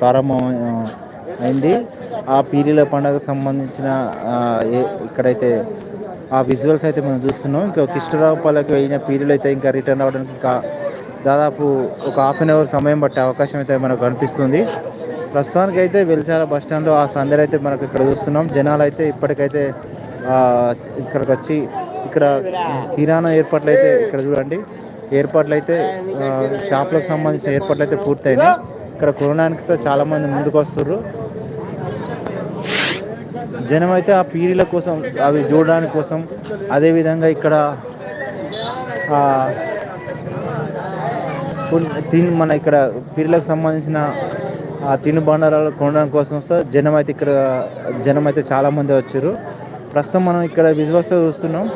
ప్రారంభం అయింది. ఆ పీరీల పండుగకు సంబంధించిన ఇక్కడైతే ఆ విజువల్స్ అయితే మనం చూస్తున్నాం. ఇంకా కిష్టరావుపాలకి అయిన పీరియల్ అయితే ఇంకా రిటర్న్ అవ్వడానికి ఇంకా దాదాపు ఒక హాఫ్ అన్ అవర్ సమయం పట్టే అవకాశం అయితే మనకు కనిపిస్తుంది. ప్రస్తుతానికి అయితే వెలిచాల బస్ స్టాండ్లో ఆ సందడి అయితే మనకు ఇక్కడ చూస్తున్నాం. జనాలు అయితే ఇప్పటికైతే ఇక్కడికి వచ్చి ఇక్కడ కిరాణా ఏర్పాట్లు అయితే ఇక్కడ చూడండి. ఏర్పాట్లు అయితే షాప్లకు సంబంధించిన ఏర్పాట్లు అయితే పూర్తయినాయి. ఇక్కడ కొనడానికి చాలా మంది ముందుకు వస్తున్నారు జనం అయితే ఆ పీరీల కోసం అవి చూడడానికి కోసం అదేవిధంగా ఇక్కడ తిన్ మన ఇక్కడ పీరీలకు సంబంధించిన ఆ తినుబండారాలు కొనడానికి కోసం వస్తే జనం అయితే ఇక్కడ జనం అయితే చాలామంది వచ్చారు. ప్రస్తుతం మనం ఇక్కడ విజువల్స్లో చూస్తున్నాం.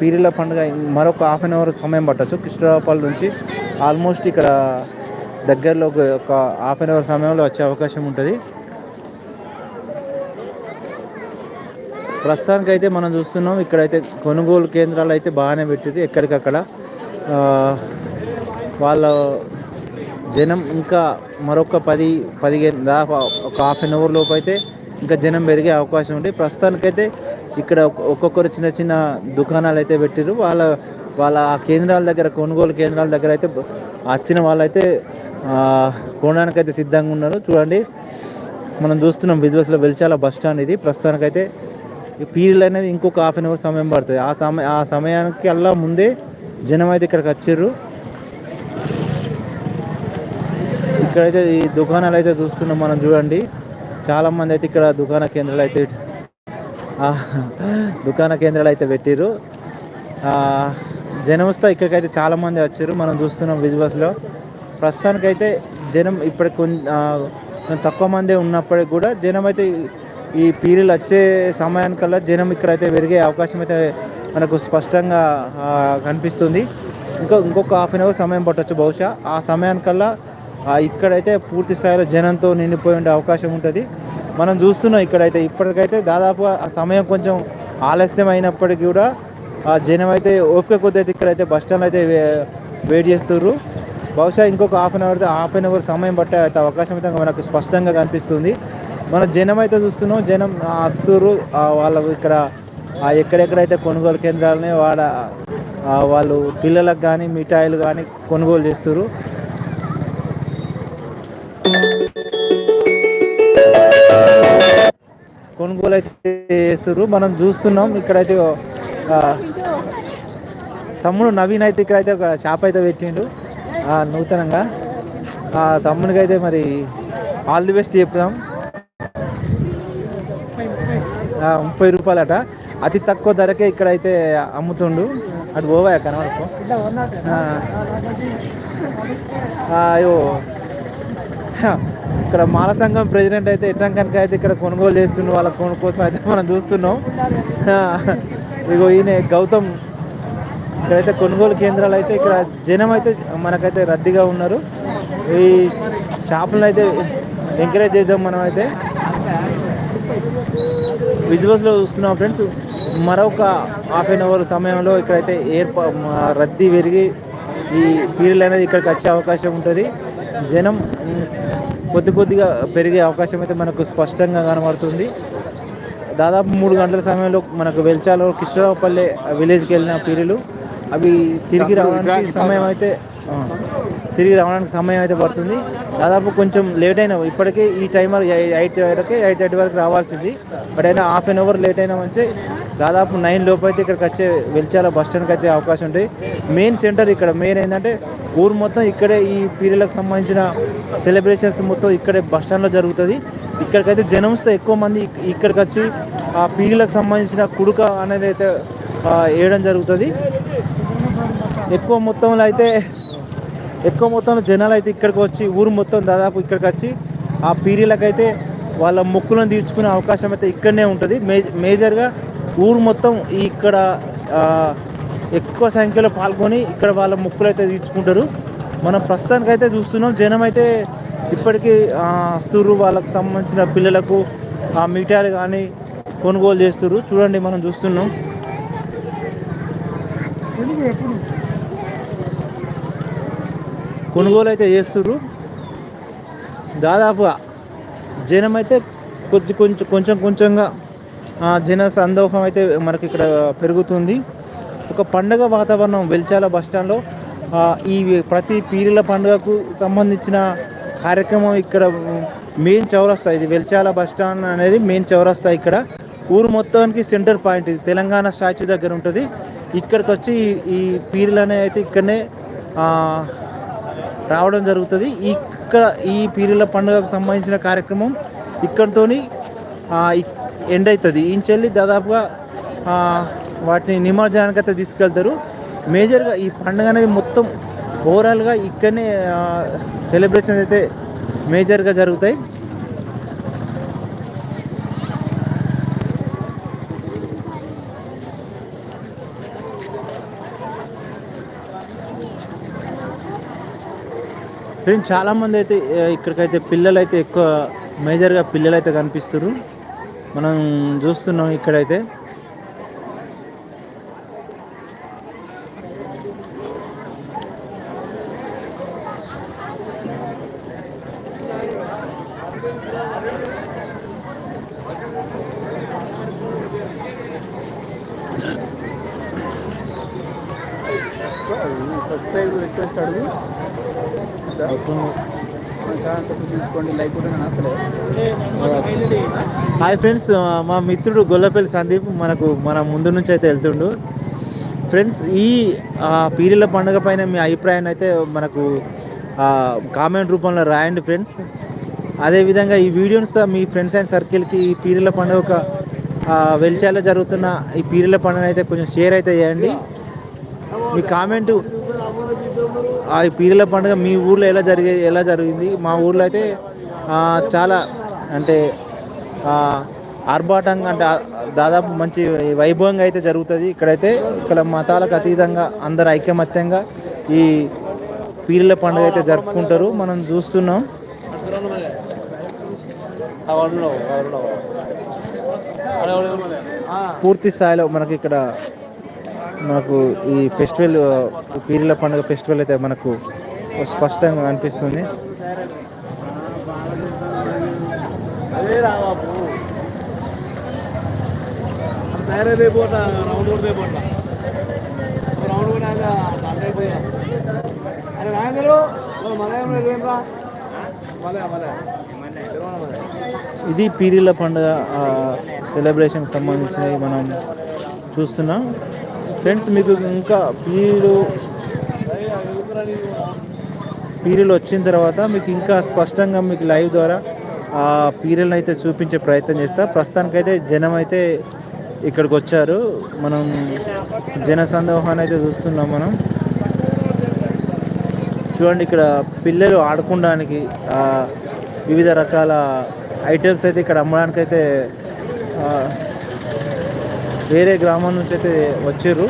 పీరీల పండుగ మరొక హాఫ్ అన్ అవర్ సమయం పట్టచ్చు. కృష్ణరావుపల్లి నుంచి ఆల్మోస్ట్ ఇక్కడ దగ్గరలో ఒక హాఫ్ అన్ అవర్ సమయంలో వచ్చే అవకాశం ఉంటుంది. ప్రస్తుతానికి అయితే మనం చూస్తున్నాం ఇక్కడైతే కొనుగోలు కేంద్రాలు అయితే బాగానే పెట్టింది ఎక్కడికక్కడ. వాళ్ళ జనం ఇంకా మరొక పది పదిహేను దాకా ఒక హాఫ్ అన్ అవర్ లోపు అయితే ఇంకా జనం పెరిగే అవకాశం ఉంది. ప్రస్తుతానికైతే ఇక్కడ ఒక్కొక్కరు చిన్న చిన్న దుకాణాలు అయితే పెట్టారు వాళ్ళ వాళ్ళ ఆ కేంద్రాల దగ్గర కొనుగోలు కేంద్రాల దగ్గర అయితే వచ్చిన వాళ్ళైతే కొనడానికైతే సిద్ధంగా ఉన్నారు. చూడండి మనం చూస్తున్నాం విజువల్స్లో వెలిచాల బస్ స్టాండ్ ఇది. ప్రస్తుతానికైతే పీరియడ్ అనేది ఇంకొక హాఫ్ అన్ అవర్ సమయం పడుతుంది. ఆ సమయ ఆ సమయానికి అలా ముందే జనం అయితే ఇక్కడికి వచ్చారు. ఇక్కడైతే ఈ దుకాణాలు అయితే చూస్తున్నాం మనం చూడండి. చాలామంది అయితే ఇక్కడ దుకాణ కేంద్రాలు అయితే దుకాణ కేంద్రాలు అయితే పెట్టారు జనం వస్తే ఇక్కడికైతే చాలామంది వచ్చారు. మనం చూస్తున్నాం విజువల్స్లో ప్రస్తుతానికైతే జనం ఇప్పటికి కొంచెం తక్కువ మంది ఉన్నప్పటికి కూడా జనం అయితే ఈ పీరియడ్ వచ్చే సమయానికల్లా జనం ఇక్కడైతే పెరిగే అవకాశం అయితే మనకు స్పష్టంగా కనిపిస్తుంది. ఇంకా ఇంకొక హాఫ్ అన్ అవర్ సమయం పట్టవచ్చు బహుశా. ఆ సమయానికల్లా ఇక్కడైతే పూర్తి స్థాయిలో జనంతో నిండిపోయి ఉండే అవకాశం ఉంటుంది. మనం చూస్తున్నాం ఇక్కడైతే ఇప్పటికైతే దాదాపు ఆ సమయం కొంచెం ఆలస్యం అయినప్పటికీ కూడా ఆ జనం అయితే ఓపిక కొద్ది అయితే ఇక్కడైతే బస్ స్టాండ్ అయితే వెయిట్ చేస్తున్నారు బహుశా ఇంకొక half an hour half an hour సమయం పట్టే అయితే అవకాశం అయితే మనకు స్పష్టంగా కనిపిస్తుంది. మన జనం అయితే చూస్తున్నాం. జనం అత్తూరు వాళ్ళకు ఇక్కడ ఎక్కడెక్కడైతే కొనుగోలు కేంద్రాలని వాడ వాళ్ళు పిల్లలకు కానీ మిఠాయిలు కానీ కొనుగోలు చేస్తారు కొనుగోలు అయితే చేస్తారు మనం చూస్తున్నాం. ఇక్కడైతే తమ్ముడు నవీన్ అయితే ఇక్కడైతే ఒక షాప్ అయితే పెట్టిండు. నూతనంగా. తమ్మునికి అయితే మరి ఆల్ ది బెస్ట్ చెప్తాం ముప్పై రూపాయలట. అతి తక్కువ ధరకే ఇక్కడైతే అమ్ముతుండు. అటు పోవాయా కనవరకు అయ్యో. ఇక్కడ మాల సంఘం ప్రెసిడెంట్ అయితే ఎట్టం కనుక అయితే ఇక్కడ కొనుగోలు చేస్తున్న వాళ్ళ కొను కోసం అయితే మనం చూస్తున్నాం. ఇగో ఈయన గౌతమ్ ఇక్కడైతే కొనుగోలు కేంద్రాలు అయితే ఇక్కడ జనం అయితే మనకైతే రద్దీగా ఉన్నారు. ఈ షాపులను అయితే ఎంకరేజ్ చేద్దాం మనం అయితే విజువల్స్లో చూస్తున్నాం ఫ్రెండ్స్. మరొక హాఫ్ అన్ అవర్ సమయంలో ఇక్కడైతే ఏర్పా రద్దీ పెరిగి ఈ పీరియడ్ అనేది ఇక్కడికి వచ్చే అవకాశం ఉంటుంది. జనం కొద్ది కొద్దిగా పెరిగే అవకాశం అయితే మనకు స్పష్టంగా కనబడుతుంది. దాదాపు మూడు గంటల సమయంలో మనకు వెల్చాలో కృష్ణరావుపల్లె విలేజ్కి వెళ్ళిన పీరియలు అవి తిరిగి రావడానికి సమయం అయితే తిరిగి రావడానికి సమయం అయితే పడుతుంది. దాదాపు కొంచెం లేట్ అయినా ఇప్పటికే ఈ టైమర్ ఎయిట్ వరకు ఎయిట్ థర్టీ వరకు రావాల్సింది. బట్ అయినా హాఫ్ అన్ అవర్ లేట్ అయినా మంచి దాదాపు నైన్ లోపు అయితే ఇక్కడికి వచ్చే వెలిచాల బస్ స్టాండ్కి అయితే అవకాశం ఉంటుంది మెయిన్ సెంటర్ ఇక్కడ మెయిన్ ఏంటంటే ఊరు మొత్తం ఇక్కడే ఈ పీరియడ్లకు సంబంధించిన సెలబ్రేషన్స్ మొత్తం ఇక్కడే బస్ స్టాండ్లో జరుగుతుంది. ఇక్కడికైతే జనంతో ఎక్కువ మంది ఇక్కడికి వచ్చి ఆ పీరియడ్లకు సంబంధించిన కుడుక అనేది అయితే వేయడం జరుగుతుంది. ఎక్కువ మొత్తంలో అయితే ఎక్కువ మొత్తంలో జనాలు అయితే ఇక్కడికి వచ్చి ఊరు మొత్తం దాదాపు ఇక్కడికి వచ్చి ఆ పీరియడ్లకైతే వాళ్ళ మొక్కులను తీర్చుకునే అవకాశం అయితే ఇక్కడనే ఉంటుంది. మేజర్గా ఊరు మొత్తం ఇక్కడ ఎక్కువ సంఖ్యలో పాల్గొని ఇక్కడ వాళ్ళ మొక్కులు అయితే తీర్చుకుంటారు. మనం ప్రస్తుతానికి అయితే చూస్తున్నాం జనం అయితే ఇప్పటికీ వస్తుర్రు. వాళ్ళకు సంబంధించిన పిల్లలకు ఆ మిఠాయిలు కానీ కొనుగోలు చేస్తున్నారు చూడండి మనం చూస్తున్నాం. కొనుగోలు అయితే చేస్తున్నారు దాదాపుగా జనం అయితే కొద్ది కొంచెం కొంచెం కొంచెంగా జన సందోహం అయితే మనకి ఇక్కడ పెరుగుతుంది. ఒక పండగ వాతావరణం వెల్చాల బస్టాండ్లో ఈ ప్రతి పీరిల పండుగకు సంబంధించిన కార్యక్రమం ఇక్కడ మెయిన్ చౌరస్తా. ఇది వెల్చాల బస్టాండ్ అనేది మెయిన్ చౌరస్తా ఇక్కడ. ఊరు మొత్తానికి సెంటర్ పాయింట్ ఇది. తెలంగాణ స్టాచ్యూ దగ్గర ఉంటుంది. ఇక్కడికి వచ్చి ఈ- పీరులు అనేది అనేవి అయితే ఇక్కడనే రావడం జరుగుతుంది. ఇక్కడ ఈ పీరిల పండుగకు సంబంధించిన కార్యక్రమం ఇక్కడితో ఎండ్ అవుతుంది ఇంచెల్లి దాదాపుగా వాటిని నిమజ్జనానికి అయితే తీసుకెళ్తారు. మేజర్గా ఈ పండుగ అనేది మొత్తం ఓవరాల్గా ఇక్కడనే సెలబ్రేషన్ అయితే మేజర్గా జరుగుతాయి. ఫ్రెండ్స్ చాలామంది అయితే ఇక్కడికైతే పిల్లలు అయితే ఎక్కువ మేజర్గా పిల్లలు అయితే కనిపిస్తున్నారు మనం చూస్తున్నాం ఇక్కడైతే. సబ్స్క్రైబ్ రిక్వెస్ట్ అడుగు హాయ్ ఫ్రెండ్స్ మా మిత్రుడు గొల్లపల్లి సందీప్ మనకు మన ముందు నుంచి అయితే వెళ్తుండు. ఫ్రెండ్స్ ఈ పీరీల పండుగ పైన మీ అభిప్రాయాన్ని అయితే మనకు కామెంట్ రూపంలో రాయండి ఫ్రెండ్స్. అదేవిధంగా ఈ వీడియోస్తో మీ ఫ్రెండ్స్ అండ్ సర్కిల్కి ఈ పీరీల పండుగ ఒక వెల్చాలో జరుగుతున్న ఈ పీరీల పండుగ అయితే కొంచెం షేర్ అయితే చేయండి. మీ కామెంటు ఆ పీరీల పండుగ మీ ఊర్లో ఎలా జరిగే ఎలా జరిగింది? మా ఊర్లో అయితే చాలా అంటే ఆర్భాటంగా అంటే దాదాపు మంచి వైభవంగా అయితే జరుగుతుంది. ఇక్కడైతే ఇక్కడ మతాలకు అతీతంగా అందరు ఐకమత్యంగా ఈ పీరీల పండుగ అయితే జరుపుకుంటారు. మనం చూస్తున్నాం. పూర్తి స్థాయిలో మనకి ఇక్కడ మనకు ఈ ఫెస్టివల్ పీరిల పండుగ ఫెస్టివల్ అయితే మనకు స్పష్టంగా అనిపిస్తుంది. ఇది పీరిల పండుగ సెలబ్రేషన్కి సంబంధించినవి మనం చూస్తున్నాం. ఫ్రెండ్స్ మీకు ఇంకా పీరియడ్ పీరియడ్ వచ్చిన తర్వాత మీకు ఇంకా స్పష్టంగా మీకు లైవ్ ద్వారా ఆ పీరియడ్ని అయితే చూపించే ప్రయత్నం చేస్తా. ప్రస్తుతానికైతే జనం అయితే ఇక్కడికి వచ్చారు. మనం జన సందోహాన్ని అయితే చూస్తున్నాం మనం. చూడండి ఇక్కడ పిల్లలు ఆడుకోవడానికి వివిధ రకాల ఐటమ్స్ అయితే ఇక్కడ అమ్మడానికి అయితే వేరే గ్రామం నుంచి అయితే వచ్చారు.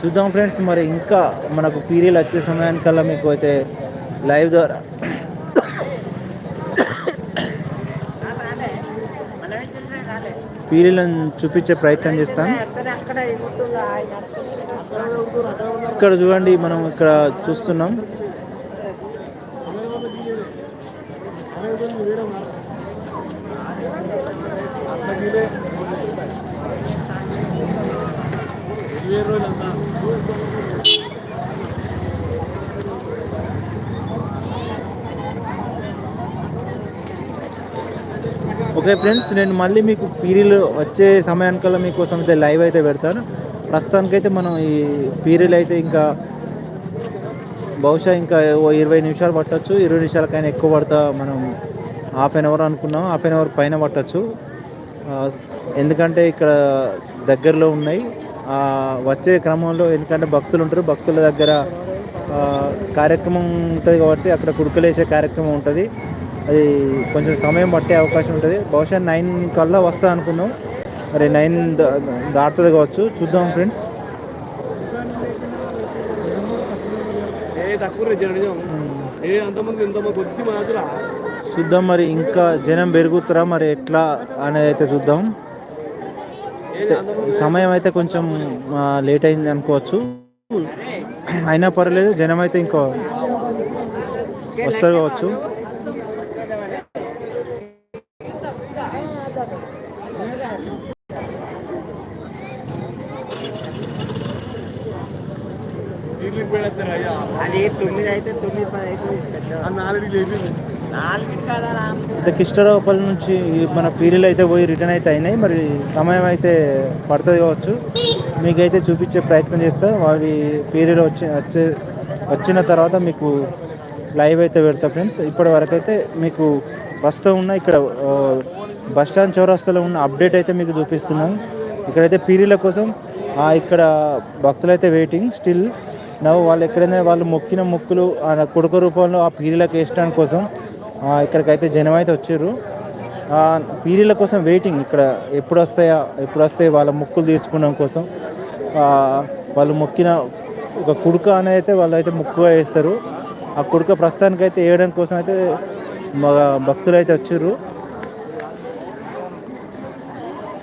చూద్దాం ఫ్రెండ్స్ మరి ఇంకా మనకు పీరియల్ వచ్చే సమయానికల్లా మీకు అయితే లైవ్ ద్వారా పీరియలను చూపించే ప్రయత్నం చేస్తాను ఇక్కడ చూడండి మనం ఇక్కడ చూస్తున్నాం. ఓకే ఫ్రెండ్స్ నేను మళ్ళీ మీకు పీరియల్ వచ్చే సమయానికల్లా మీకోసం అయితే లైవ్ అయితే పెడతాను. ప్రస్తుతానికైతే మనం ఈ పీరియల్ అయితే ఇంకా బహుశా ఇంకా ఓ ఇరవై నిమిషాలు పట్టొచ్చు. ఇరవై నిమిషాలకైనా ఎక్కువ పడతా మనం హాఫ్ అన్ అవర్ అనుకున్నాం హాఫ్ అన్ అవర్ పైన పట్టొచ్చు. ఎందుకంటే ఇక్కడ దగ్గరలో ఉన్నాయి. వచ్చే క్రమంలో ఎందుకంటే భక్తులు ఉంటారు భక్తుల దగ్గర కార్యక్రమం ఉంటుంది కాబట్టి అక్కడ కుడుకలేసే కార్యక్రమం ఉంటుంది. అది కొంచెం సమయం పట్టే అవకాశం ఉంటుంది. బహుశా నైన్ కల్లా వస్తా అనుకున్నాం. మరి నైన్ దాటుతుంది కావచ్చు. చూద్దాం ఫ్రెండ్స్. ఏ తక్కువ చూద్దాం మరి ఇంకా జనం పెరుగుతారా మరి ఎట్లా అనేది అయితే చూద్దాం. సమయం అయితే కొంచెం లేట్ అయింది అనుకోవచ్చు. అయినా పర్లేదు జనం అయితే ఇంకో వస్తారు కావచ్చు. అది తొమ్మిది అయితే తొమ్మిది పది అయితే నాలుగు లేపి నాలుగు అయితే కిష్టరావుపల్లి నుంచి మన పీరియలు అయితే పోయి రిటర్న్ అయితే అయినాయి. మరి సమయం అయితే పడుతుంది కావచ్చు. మీకైతే చూపించే ప్రయత్నం చేస్తా. అవి పీరియడ్ వచ్చి వచ్చే వచ్చిన తర్వాత మీకు లైవ్ అయితే పెడతా ఫ్రెండ్స్. ఇప్పటి వరకు అయితే మీకు ప్రస్తుతం ఉన్న ఇక్కడ బస్టాండ్ బస్ స్టాండ్ చౌరస్తాలో ఉన్న అప్డేట్ అయితే మీకు చూపిస్తున్నాం. ఇక్కడైతే పీరీల కోసం ఇక్కడ భక్తులు అయితే వెయిటింగ్ స్టిల్. నవ్వు వాళ్ళు ఎక్కడైనా వాళ్ళు మొక్కిన మొక్కులు ఆ కొడుకు రూపంలో ఆ పీరీలకు వేసడానికి కోసం ఇక్కడికైతే జనం అయితే వచ్చారు. పీరియడ్ల పీరీల కోసం వెయిటింగ్ ఇక్కడ ఎప్పుడు వస్తాయా ఎప్పుడు వస్తాయి వాళ్ళ మొక్కులు తీర్చుకోవడం కోసం. వాళ్ళు మొక్కిన ఒక కుడుక అనేది అయితే వాళ్ళు అయితే మొక్కుగా వేస్తారు. ఆ కుడుక ప్రస్తుతానికి అయితే వేయడం కోసం అయితే మా భక్తులు అయితే వచ్చారు.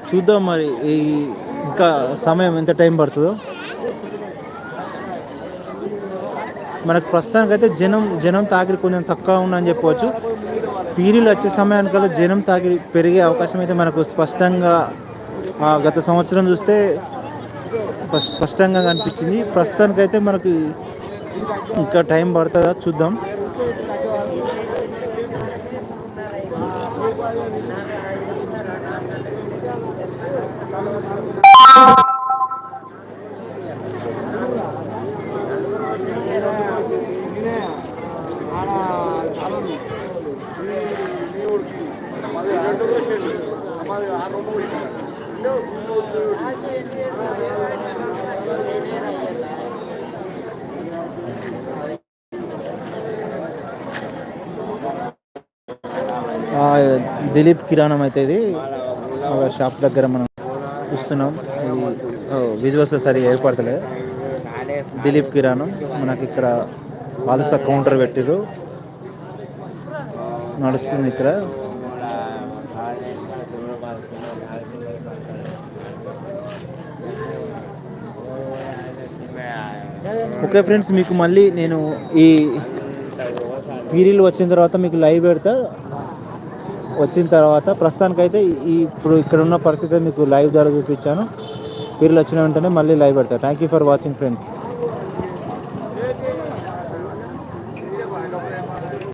చూద్దాం మరి ఈ ఇంకా సమయం ఎంత టైం పడుతుందో. మనకు ప్రస్తుతానికి అయితే జనం జనం తాకిడి కొంచెం తక్కువ ఉందని చెప్పవచ్చు. పీరీలు వచ్చే సమయానికల్లా జనం తాకిడి పెరిగే అవకాశం అయితే మనకు స్పష్టంగా గత సంవత్సరం చూస్తే స్పష్టంగా కనిపించింది. ప్రస్తుతానికి అయితే మనకి ఇంకా టైం పడుతుందా చూద్దాం. దిలీప్ కిరాణం అయితే ఇది. ఒక షాప్ దగ్గర మనం చూస్తున్నాం. ఇది విజువల్స్ సరి ఏర్పడతలేదు. దిలీప్ కిరాణం మనకి ఇక్కడ పాలస కౌంటర్ పెట్టారు నడుస్తుంది ఇక్కడ. ఓకే ఫ్రెండ్స్ మీకు మళ్ళీ నేను ఈ పీరియడ్ వచ్చిన తర్వాత మీకు లైవ్ పెడతా. వచ్చిన తర్వాత ప్రస్తుతానికైతే ఈ ఇప్పుడు ఇక్కడ ఉన్న పరిస్థితి మీకు లైవ్ ద్వారా చూపించాను. వీళ్ళు వచ్చిన వెంటనే మళ్ళీ లైవ్ పెడతాను thank you for watching friends